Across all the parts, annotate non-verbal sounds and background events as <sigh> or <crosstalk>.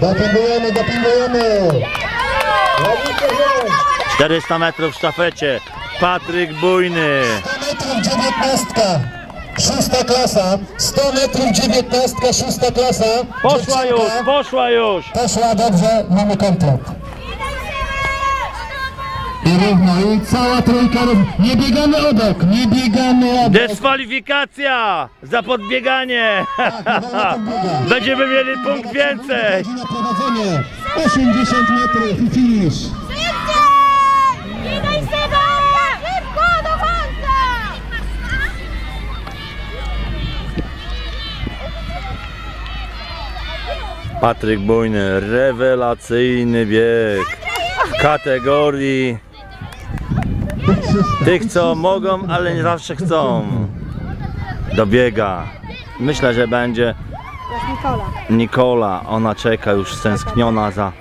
Dopingujemy, dopingujemy. 400 metrów w sztafecie. Patryk Bujny. 100 metrów dziewiętnastka. Szósta klasa. 100 metrów dziewiętnastka, szósta klasa. Poszła już, poszła już. Poszła dobrze, mamy komplet. I równo, i cała trójka równo. Nie biegamy obok, nie biegamy obok. Dyskwalifikacja za podbieganie. <laughs> Będziemy mieli punkt więcej. Na prowadzenie. 80 metrów i końca! Patryk Bujny, rewelacyjny bieg w kategorii tych, co mogą, ale nie zawsze chcą. Dobiega. Myślę, że będzie Nikola. Ona czeka już stęskniona za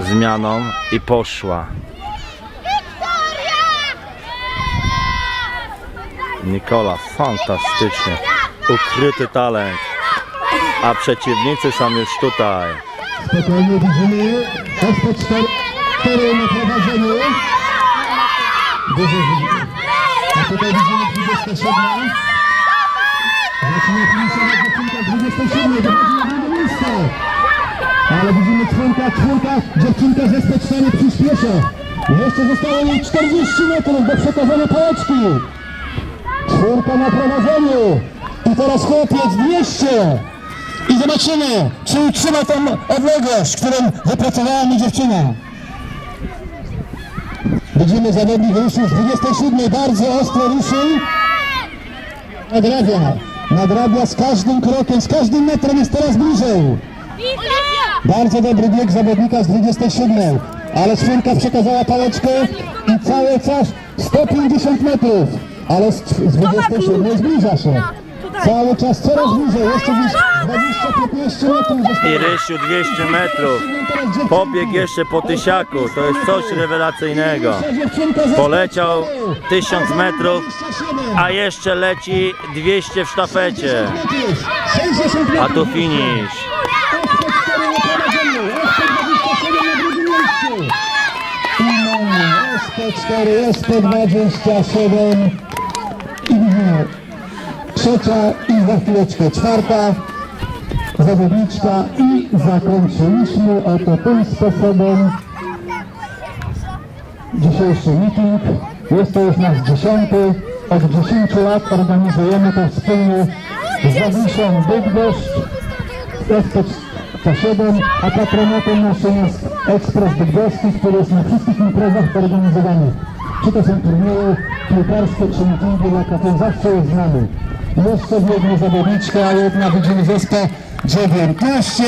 zmianą i poszła. Nikola, fantastycznie. Ukryty talent. A przeciwnicy są już tutaj. Spokojnie widzimy. SP4 4 na prowadzeniu. Dużo A tutaj widzimy 27. Zaczyna finiszować dziewczynka 27. Dochodzi na drugie miejsce. Ale widzimy czwórka, czwórka. Dziewczynka z SP4 przyspiesza. Jeszcze zostało jej 40 metrów do przekazania pałeczki. Czwórka na prowadzeniu. I teraz chłopiec 200. I zobaczymy, czy utrzyma tą odległość, którą wypracowała mi dziewczyna. Widzimy zawodnik ruszył z 27, bardzo ostro ruszył. Nadrabia, nadrabia z każdym krokiem, z każdym metrem jest coraz bliżej. Bardzo dobry bieg zawodnika z 27, ale czwórka przekazała pałeczkę i cały czas 150 metrów, ale z 27 zbliża się. Cały czas coraz bliżej, jeszcze gdzieś 20-15 metrów I. Rysiu 200 metrów. Pobieg jeszcze po tysiaku. To jest coś rewelacyjnego. Poleciał 1000 metrów, a jeszcze leci 200 w sztafecie. A tu finish. SP4, SP27 i widzimy trzecia i za chwileczkę czwarta zawodniczka i zakończyliśmy oto tym sposobem dzisiejszy meeting. Jest to już nasz dziesiąty. Od 10 lat organizujemy to wspólnie z Zawiszą Bydgoszcz, SP7, a patronatem naszym jest Ekspres Bydgoszczy, który jest na wszystkich imprezach organizowanych. Czy to są turnieje piłkarskie, czy meetingi dla KT, zawsze jest z nami. Jeszcze biegnie zawodniczka, jedna widzimy wyspę 19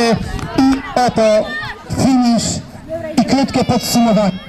i oto finish i krótkie podsumowanie.